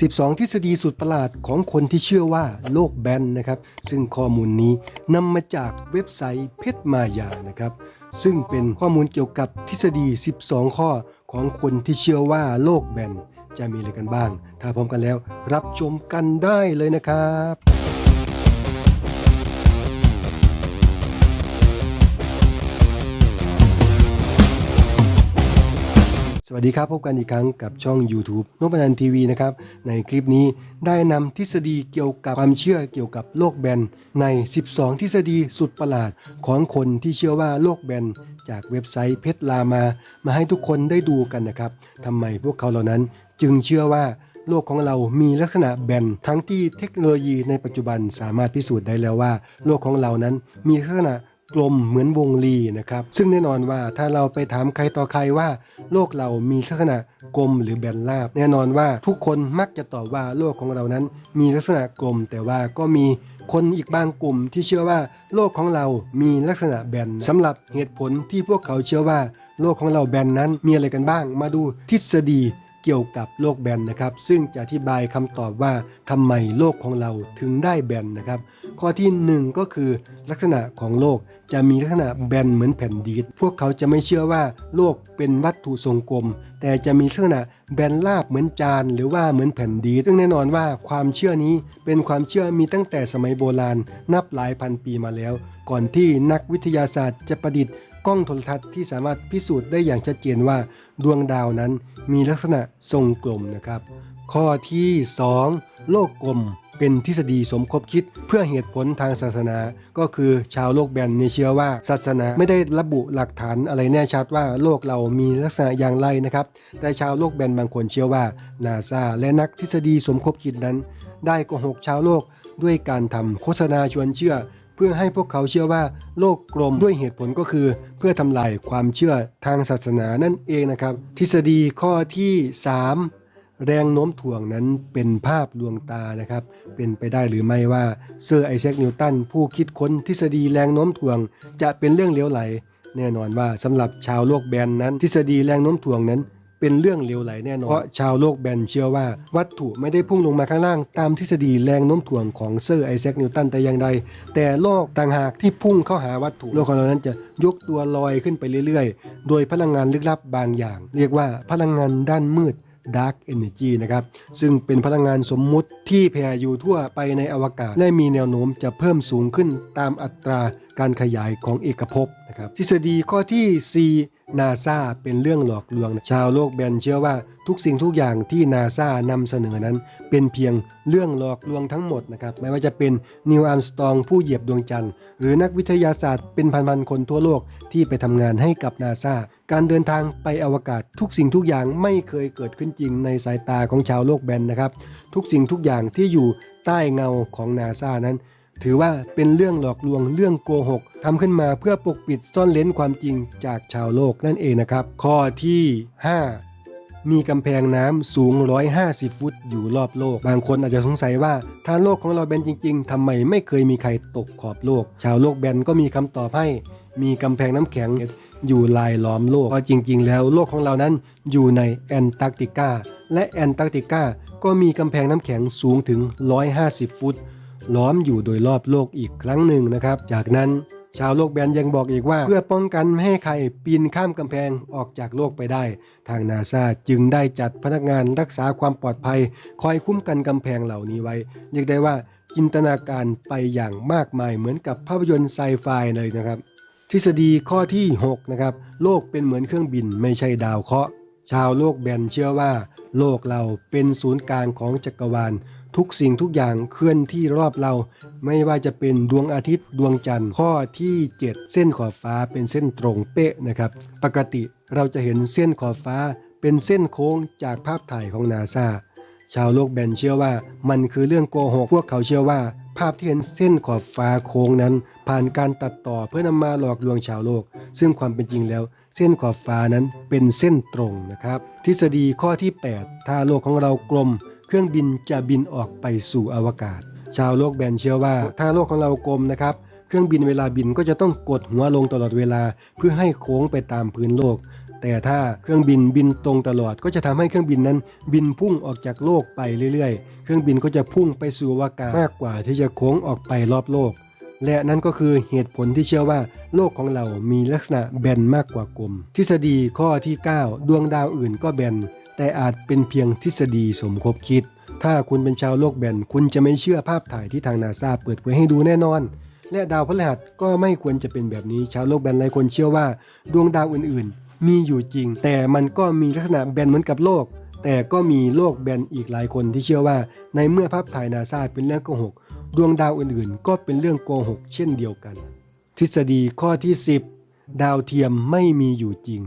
12 ทฤษฎีสุดประหลาดของคนที่เชื่อว่าโลกแบนนะครับ ซึ่งข้อมูลนี้นำมาจากเว็บไซต์เพชรมายานะครับ ซึ่งเป็นข้อมูลเกี่ยวกับทฤษฎี 12 ข้อของคนที่เชื่อว่าโลกแบนจะมีอะไรกันบ้าง ถ้าพร้อมกันแล้วรับชมกันได้เลยนะครับ วัสดีครับ พบกันอีกครั้งกับช่อง YouTube นพนันทีวีนะครับ ในคลิปนี้ได้นำทฤษฎีเกี่ยวกับความเชื่อเกี่ยวกับโลกแบน ใน 12 ทฤษฎีสุดประหลาดของคนที่เชื่อว่าโลกแบน จากเว็บไซต์เพชรลามา มาให้ทุกคนได้ดูกันนะครับทำไมพวกเขาเหล่านั้นจึงเชื่อว่าโลกของเรามีลักษณะแบน ทั้งที่เทคโนโลยีในปัจจุบันสามารถพิสูจน์ได้แล้วว่า โลกของเรานั้นมีลักษณะ กลมเหมือนวงรีนะครับ ซึ่งแน่นอนว่าถ้าเราไปถามใครต่อใครว่า โลกเรามีลักษณะกลมหรือแบนราบ แน่นอนว่าทุกคนมักจะตอบว่าโลกของเรานั้น มีลักษณะกลม แต่ว่าก็มีคนอีกบางกลุ่มที่เชื่อว่าโลกของเรามีลักษณะแบนสำหรับเหตุผลที่พวกเขาเชื่อว่า โลกของเราแบนนั้นมีอะไรกันบ้าง มาดูทฤษฎีเกี่ยวกับโลกแบนนะครับ ซึ่งจะอธิบายคำตอบว่าทำไมโลกของเราถึงได้แบนนะครับ ข้อที่หนึ่งก็คือลักษณะของโลก จะมีลักษณะแบนเหมือนแผ่นดินพวกเขาจะไม่เชื่อว่าโลกเป็นวัตถุทรงกลม แต่จะมีลักษณะแบนราบเหมือนจานหรือว่าเหมือนแผ่นดินซึ่งแน่นอนว่าความเชื่อนี้เป็นความเชื่อมีตั้งแต่สมัยโบราณนับหลายพันปีมาแล้ว ก่อนที่นักวิทยาศาสตร์จะประดิษฐ์กล้องโทรทัศน์ที่สามารถพิสูจน์ได้อย่างชัดเจนว่าดวงดาวนั้นมีลักษณะทรงกลมนะครับ ข้อที่ 2 โลกกลม เป็นทฤษฎีสมคบคิด เพื่อเหตุผลทางศาสนา ก็คือชาวโลกแบนเนี่ยเชื่อว่าศาสนาไม่ได้ระบุหลักฐานอะไรแน่ชัดว่าโลกเรามีลักษณะอย่างไรนะครับ แต่ชาวโลกแบนบางคนเชื่อว่านาซาและนักทฤษฎีสมคบคิดนั้น ได้โกหกชาวโลกด้วยการทำโฆษณาชวนเชื่อ เพื่อให้พวกเขาเชื่อว่าโลกกลมด้วยเหตุผลก็คือ เพื่อทำลายความเชื่อทางศาสนานั่นเองนะครับ ทฤษฎีข้อที่ 3 แรงโน้มถ่วงนั้นเป็นภาพลวงตานะครับ เป็นไปได้หรือไม่ว่าเซอร์ไอแซคนิวตันผู้คิดค้นทฤษฎีแรงโน้มถ่วง จะเป็นเรื่องเลี้ยวไหล แน่นอนว่าสำหรับชาวโลกแบนนั้น ทฤษฎีแรงโน้มถ่วงนั้นเป็นเรื่องเลี้ยวไหลแน่นอนเพราะชาวโลกแบนเชื่อว่า วัตถุไม่ได้พุ่งลงมาข้างล่าง ตามทฤษฎีแรงโน้มถ่วงของเซอร์ไอแซคนิวตันแต่อย่างใด แต่โลกต่างหากที่พุ่งเข้าหาวัตถุโลกของเรานั้นจะยกตัวลอยขึ้นไปเรื่อยๆ โดยพลังงานลึกลับบางอย่าง เรียกว่าพลังงานด้านมืด Dark Energy นะครับซึ่งเป็นพลังงานสมมุติที่แผ่อยู่ทั่วไปในอวกาศ และมีแนวโน้มจะเพิ่มสูงขึ้นตามอัตราการขยายของเอกภพนะครับทฤษฎีข้อที่ 4 นาซาเป็นเรื่องหลอกลวง ชาวโลกแบนเชื่อว่าทุกสิ่งทุกอย่างที่นาซานำเสนอนั้น เป็นเพียงเรื่องหลอกลวงทั้งหมดนะครับไม่ว่าจะเป็นนิวอัมสตองผู้เหยียบดวงจันทร์ หรือนักวิทยาศาสตร์เป็นพันๆคนทั่วโลกที่ไปทำงานให้กับนาซาการเดินทางไปอวกาศทุกสิ่งทุกอย่างไม่เคยเกิดขึ้นจริงในสายตาของชาวโลกแบนนะครับ ทุกสิ่งทุกอย่างที่อยู่ใต้เงาของนาซานั้น ถือว่าเป็นเรื่องหลอกลวงเรื่องโกหกทำขึ้นมาเพื่อปกปิดซ่อนเล้นความจริงจากชาวโลกนั่นเองนะครับ ข้อที่ 5 มีกำแพงน้ำสูง 150 ฟุตอยู่รอบโลก บางคนอาจจะสงสัยว่าถ้าโลกของเราแบนจริง ๆทำไมไม่เคยมีใครตกขอบโลก ชาวโลกแบนก็มีคำตอบให้ มีกำแพงน้ำแข็งอยู่ลายล้อมโลกเพราะจริง ๆ แล้วโลกของเรานั้นอยู่ในแอนตาร์กติกาและแอนตาร์กติกาก็มีกำแพงน้ำแข็งสูงถึง 150 ฟุต ล้อมอยู่โดยรอบโลกอีกครั้งหนึ่งนะครับ จากนั้นชาวโลกแบนยังบอกอีกว่า เพื่อป้องกันไม่ให้ใครปีนข้ามกำแพงออกจากโลกไปได้ ทางนาซาจึงได้จัดพนักงานรักษาความปลอดภัย คอยคุ้มกันกำแพงเหล่านี้ไว้เรียกได้ว่าจินตนาการไปอย่างมากมายเหมือนกับภาพยนตร์ไซไฟเลยนะครับ ทฤษฎีข้อที่ 6 นะครับ โลกเป็นเหมือนเครื่องบินไม่ใช่ดาวเคราะห์ชาวโลกแบนเชื่อว่า โลกเราเป็นศูนย์กลางของจักรวาล ทุกสิ่งทุกอย่างเคลื่อนที่รอบเรา ไม่ว่าจะเป็นดวงอาทิตย์ดวงจันทร์ข้อที่ 7 เส้นขอบฟ้าเป็นเส้นตรงเป๊ะนะครับ ปกติเราจะเห็นเส้นขอบฟ้าเป็นเส้นโค้งจากภาพถ่ายของนาซาชาวโลกแบนเชื่อว่ามันคือเรื่องโกหกพวกเขาเชื่อว่า ภาพที่เห็นเส้นขอบฟ้าโค้งนั้น ผ่านการตัดต่อเพื่อนำมาหลอกลวงชาวโลก ซึ่งความเป็นจริงแล้ว เส้นขอบฟ้านั้นเป็นเส้นตรงนะครับ ทฤษฎีข้อที่ 8 ถ้าโลกของเรากลม เครื่องบินจะบินออกไปสู่อวกาศ ชาวโลกแบนเชื่อว่า ถ้าโลกของเรากลมนะครับเครื่องบินเวลาบินก็จะต้องกดหัวลงตลอดเวลาเพื่อให้โค้งไปตามพื้นโลก แต่ถ้าเครื่องบินบินตรงตลอดก็จะทำให้เครื่องบินนั้น บินพุ่งออกจากโลกไปเรื่อยๆ เครื่องบินก็จะพุ่งไปสู่อวกาศมากกว่าที่จะโค้งออกไปรอบโลก และนั่นก็คือเหตุผลที่เชื่อว่า โลกของเรามีลักษณะแบนมากกว่า กลม ทฤษฎีข้อที่ 9 ดวงดาวอื่นก็แบน แต่อาจเป็นเพียงทฤษฎีสมคบคิด ถ้าคุณเป็นชาวโลกแบนคุณจะไม่เชื่อภาพถ่ายที่ทางนาซาเปิดเผยให้ดูแน่นอน และดาวพฤหัสก็ไม่ควรจะเป็นแบบนี้ชาวโลกแบนหลายคนเชื่อว่า ดวงดาวอื่นๆ มีอยู่จริง แต่มันก็มีลักษณะแบนเหมือนกับโลก แต่ก็มีโลกแบนอีกหลายคนที่เชื่อว่า ในเมื่อภาพถ่ายนาซาเป็นเรื่องโกหกดวงดาวอื่นๆ ก็เป็นเรื่องโกหกเช่นเดียวกัน ทฤษฎีข้อที่ 10 ดาวเทียมไม่มีอยู่จริง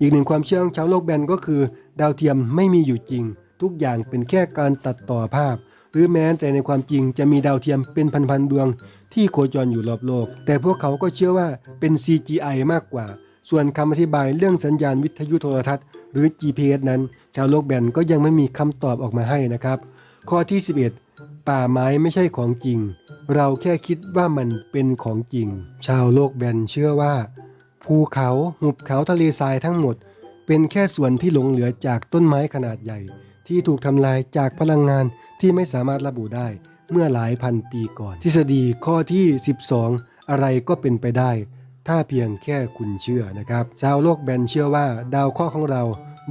อีกหนึ่งความเชื่อของชาวโลกแบนก็คือ ดาวเทียมไม่มีอยู่จริง ทุกอย่างเป็นแค่การตัดต่อภาพ หรือแม้แต่ในความจริงจะมีดาวเทียมเป็นพันๆดวง ที่โคจรอยู่รอบโลก แต่พวกเขาก็เชื่อว่าเป็น CGI มากกว่า ส่วนคำอธิบายเรื่องสัญญาณวิทยุโทรทัศน์ หรือ GPS นั้น ชาวโลกแบนก็ยังไม่มีคำตอบออกมาให้นะครับ ข้อที่ 11 ป่าไม้ไม่ใช่ของจริง เราแค่คิดว่ามันเป็นของจริง ชาวโลกแบนเชื่อว่า ภูเขาหุบเขาทะเลทรายทั้งหมด เป็นแค่ส่วนที่หลงเหลือจากต้นไม้ขนาดใหญ่ ที่ถูกทำลายจากพลังงานที่ไม่สามารถระบุได้ เมื่อหลายพันปีก่อน ทฤษฎีข้อที่ 12 อะไรก็เป็นไปได้ ถ้าเพียงแค่คุณเชื่อนะครับชาวโลกแบนเชื่อว่าดาวเคราะห์ของเรา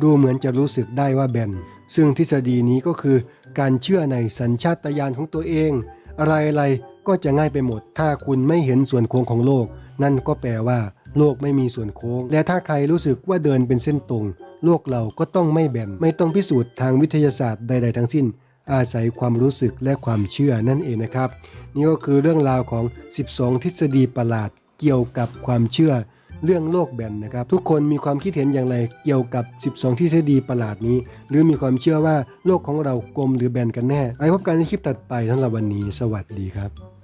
ดูเหมือนจะรู้สึกได้ว่าแบนซึ่งทฤษฎีนี้ก็คือ การเชื่อในสัญชาตญาณของตัวเอง อะไรๆก็จะง่ายไปหมด ถ้าคุณไม่เห็นส่วนโค้งของโลก นั่นก็แปลว่า โลกไม่มีส่วนโค้ง และถ้าใครรู้สึกว่าเดินเป็นเส้นตรง โลกเราก็ต้องไม่แบนไม่ต้องพิสูจน์ทางวิทยาศาสตร์ใด ๆ ทั้งสิ้น อาศัยความรู้สึกและความเชื่อนั่นเองนะครับ นี่ก็คือเรื่องราวของ 12 ทฤษฎีประหลาดเกี่ยวกับความเชื่อเรื่องโลกแบนนะครับ ทุกคนมีความคิดเห็นอย่างไรเกี่ยวกับ 12 ทฤษฎีประหลาดนี้ หรือมีความเชื่อว่าโลกของเรากลมหรือแบนกันแน่ไว้พบกันในคลิปตัดไปสำหรับวันนี้ สวัสดีครับ